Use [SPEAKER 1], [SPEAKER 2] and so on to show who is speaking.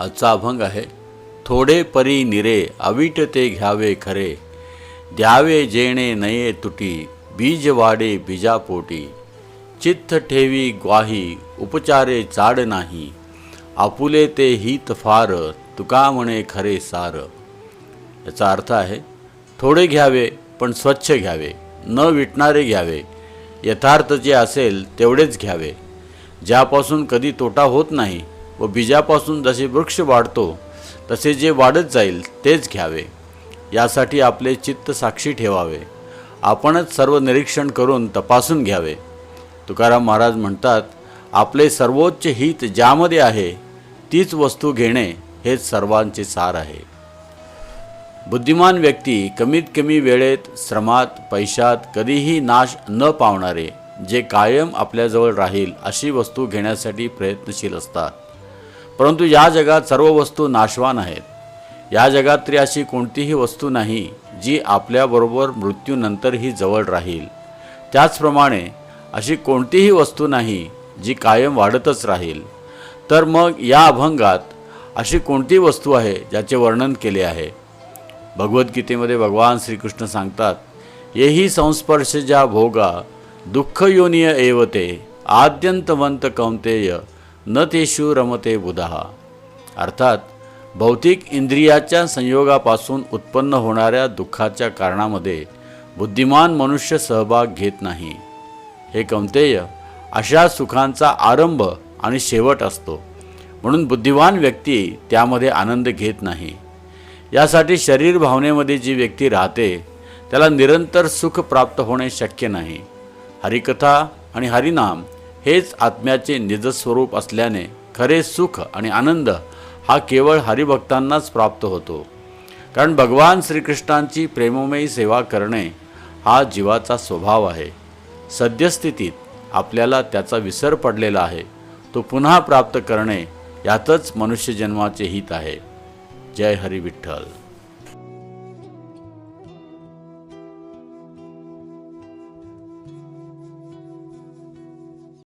[SPEAKER 1] आजचा अभंग आहे. थोडे परी निरे अविट ते घ्यावे खरे. द्यावे जेणे नये तुटी बीज वाडे बीजापोटी चित्त ठेवी ग्वाही उपचारे चाड नाही. आपुले ते हित फार तुका म्हणे खरे सार. याचा अर्थ आहे थोडे घ्यावे पण स्वच्छ घ्यावे न विटणारे घ्यावे. यथार्थ जे असेल तेवढेच घ्यावे. ज्यापासून कधी तोटा होत नाही व बीजापासून जसे वृक्ष वाढतो तसे जे वाढत जाईल तेच घ्यावे. यासाठी आपले चित्त साक्षी ठेवावे. आपणच सर्व निरीक्षण करून तपासून घ्यावे. तुकाराम महाराज म्हणतात आपले सर्वोच्च हित ज्यामध्ये आहे तीच वस्तू घेणे हेच सर्वांचे सार आहे. बुद्धिमान व्यक्ती कमीत कमी वेळेत श्रमात पैशात कधीही नाश न पावणारे जे कायम आपल्याजवळ राहील अशी वस्तू घेण्यासाठी प्रयत्नशील असतात. परंतु या जगात सर्व वस्तू नाशवान आहेत. या जगात तरी अशी कोणतीही वस्तू नाही जी आपल्याबरोबर मृत्यूनंतरही जवळ राहील. त्याचप्रमाणे अशी कोणतीही वस्तू नाही जी कायम वाढतच राहील. तर मग या अभंगात अशी कोणती वस्तू आहे ज्याचे वर्णन केले आहे? भगवद्गीतेमध्ये भगवान श्रीकृष्ण सांगतात येही संस्पर्श ज्या भोगा दुःख योनिय एवते आद्यंतवंत कौंतेय न तेषु रमते बुधा. अर्थात भौतिक इंद्रियाच्या संयोगापासून उत्पन्न होणाऱ्या दुःखाच्या कारणामध्ये बुद्धिमान मनुष्य सहभाग घेत नाही. हे कौंतेय अशा सुखांचा आरंभ आणि शेवट असतो. म्हणून बुद्धिमान व्यक्ती त्यामध्ये आनंद घेत नाही. यासाठी शरीर भावनेमध्ये जी व्यक्ती राहते त्याला निरंतर सुख प्राप्त होणे शक्य नाही. हरिकथा आणि हरिनाम हेच आत्म्याचे निजस्वरूप असल्याने खरे सुख आणि आनंद हा केवळ हरिभक्तांनाच प्राप्त होतो. कारण भगवान श्रीकृष्णांची प्रेममयी सेवा करणे हा जीवाचा स्वभाव आहे. सद्यस्थितीत आपल्याला त्याचा विसर पडलेला आहे. तो पुन्हा प्राप्त करणे यातच मनुष्यजन्माचे हित आहे. जय हरी विठ्ठल.